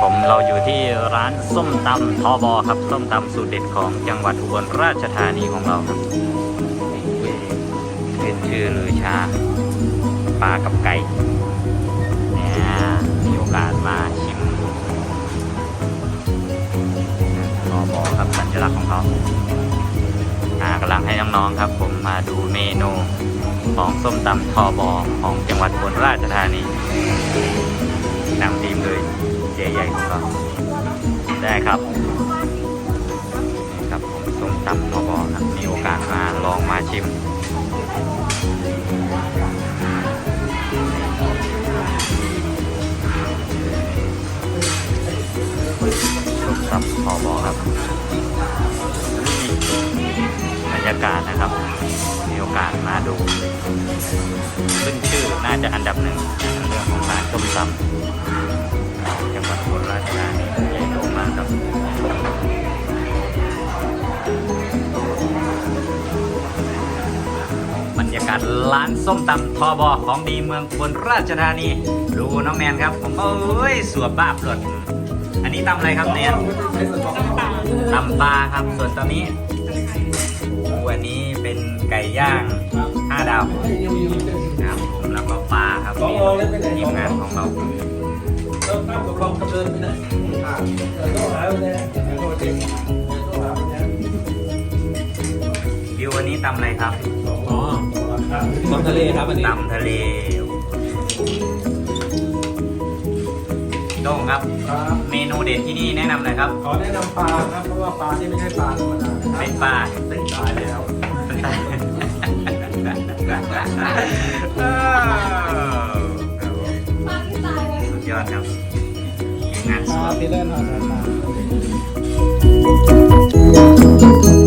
ผมเราอยู่ที่ร้านส้มตำทอบอครับ ส้มตำสูตรเด็ดของจังหวัดอุบลราชธานีของเราครับเป็นชื่อลือชาปลากับไก่เนี่ยมีโอกาสมาชิมทอบอครับสัญลักษณ์ของเขาอ่ากำลังให้น้องๆครับ ผมมาดูเมนูของส้มตำทอบอของจังหวัดอุบลราชธานี ญ่ของเราได้ครับนี่ครับผมส้มตำทบครับมีโอกาสมาลองมาชิมส้มตำทบอครับบรรยากาศนะครับ มีโอกาสมาดูขึ้นชื่อน่าจะอันดับหนึ่งในเรื่องของร้านส้มตำ รรยากาศร้านส้มตำทอบอของดีเมืองอุบลราชธานี ดูน้องแนนครับ ผมเอ้ยสวบบ้าหลดอันนี้ตำอะไรครับแนนตำปลาครับ ส่วนตอนนี้วันนี้เป็นไก่ย่างห้าดาวครับผมแล้วก็ปลาครับทีมงานของเราตั้งกับความกำเนิดไปไหนอ่าเออต้องหาไปไหนเออต้องหาไปไหนต้องหาไปไหนวิววันนี้ตำอะไรครับ ตำทะเลครับอันนี้ตำทะเลโต้งครับ ครับเมนูเด็ดที่นี่แนะนำหน่อยครับ ขอแนะนำปลาครับเพราะว่าปลาที่ไม่ใช่ปลาธรรมดานะครับเป็นปลาเป็นตายแล้วสุดยอดครับทีมงานสปวลานที่เล่นหาสายตา